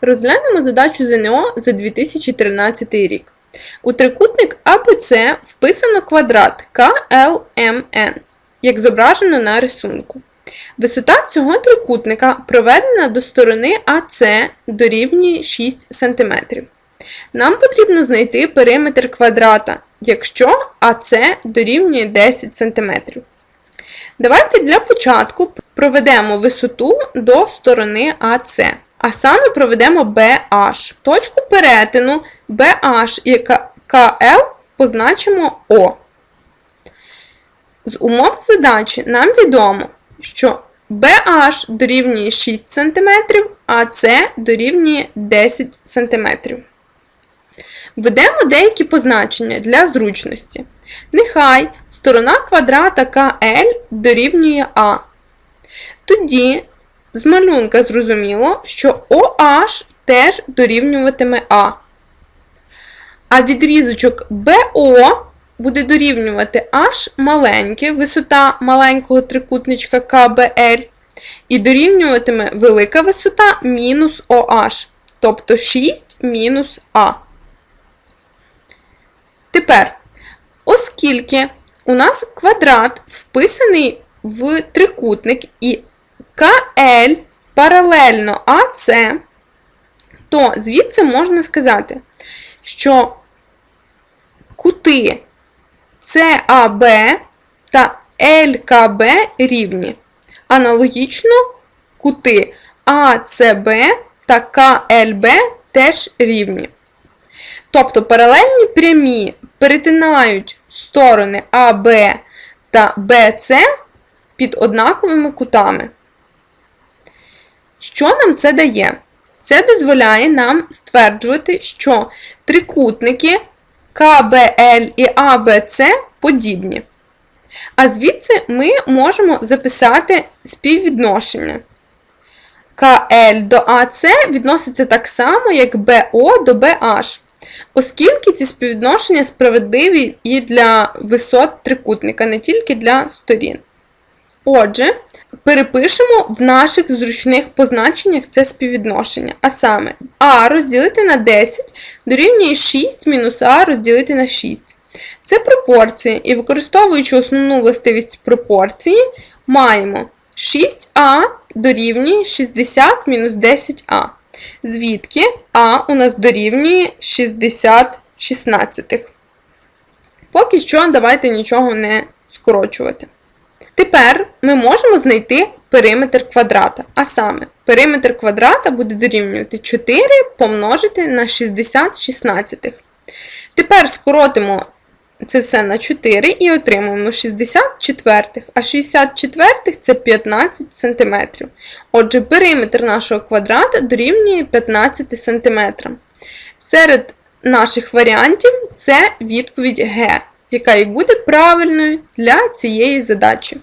Розглянемо задачу ЗНО за 2013 рік. У трикутник АБЦ вписано квадрат КЛМН, як зображено на рисунку. Висота цього трикутника проведена до сторони АЦ дорівнює 6 см. Нам потрібно знайти периметр квадрата, якщо АЦ дорівнює 10 см. Давайте для початку проведемо висоту до сторони АЦ, а саме проведемо BH. Точку перетину BH і КЛ позначимо О. З умов задачі нам відомо, що BH дорівнює 6 см, а С дорівнює 10 см. Введемо деякі позначення для зручності. Нехай сторона квадрата КЛ дорівнює А. Тоді з малюнка зрозуміло, що OH теж дорівнюватиме А. А відрізочок БО буде дорівнювати H маленьке, висота маленького трикутничка КБЛ, і дорівнюватиме велика висота мінус OH, тобто 6 мінус А. Тепер, оскільки у нас квадрат вписаний в трикутник і КЛ паралельно АС, то звідси можна сказати, що кути САБ та ЛКБ рівні. Аналогічно кути АЦБ та КЛБ теж рівні. Тобто паралельні прямі перетинають сторони АБ та БЦ під однаковими кутами. Що нам це дає? Це дозволяє нам стверджувати, що трикутники КБЛ і АБЦ подібні. А звідси ми можемо записати співвідношення. КЛ до АЦ відноситься так само, як БО до BH, оскільки ці співвідношення справедливі і для висот трикутника, не тільки для сторін. Отже, перепишемо в наших зручних позначеннях це співвідношення. А саме, А розділити на 10 дорівнює 6 мінус А розділити на 6. Це пропорції, і використовуючи основну властивість пропорції, маємо 6А дорівнює 60 мінус 10А. Звідки А у нас дорівнює 60 шістнадцятих. Поки що, давайте нічого не скорочувати. Тепер ми можемо знайти периметр квадрата. А саме, периметр квадрата буде дорівнювати 4 помножити на 60 шістнадцятих. Тепер скоротимо це все на 4 і отримуємо 60 четвертих, а 60 четвертих це 15 см. Отже, периметр нашого квадрата дорівнює 15 см. Серед наших варіантів це відповідь Г, яка і буде правильною для цієї задачі.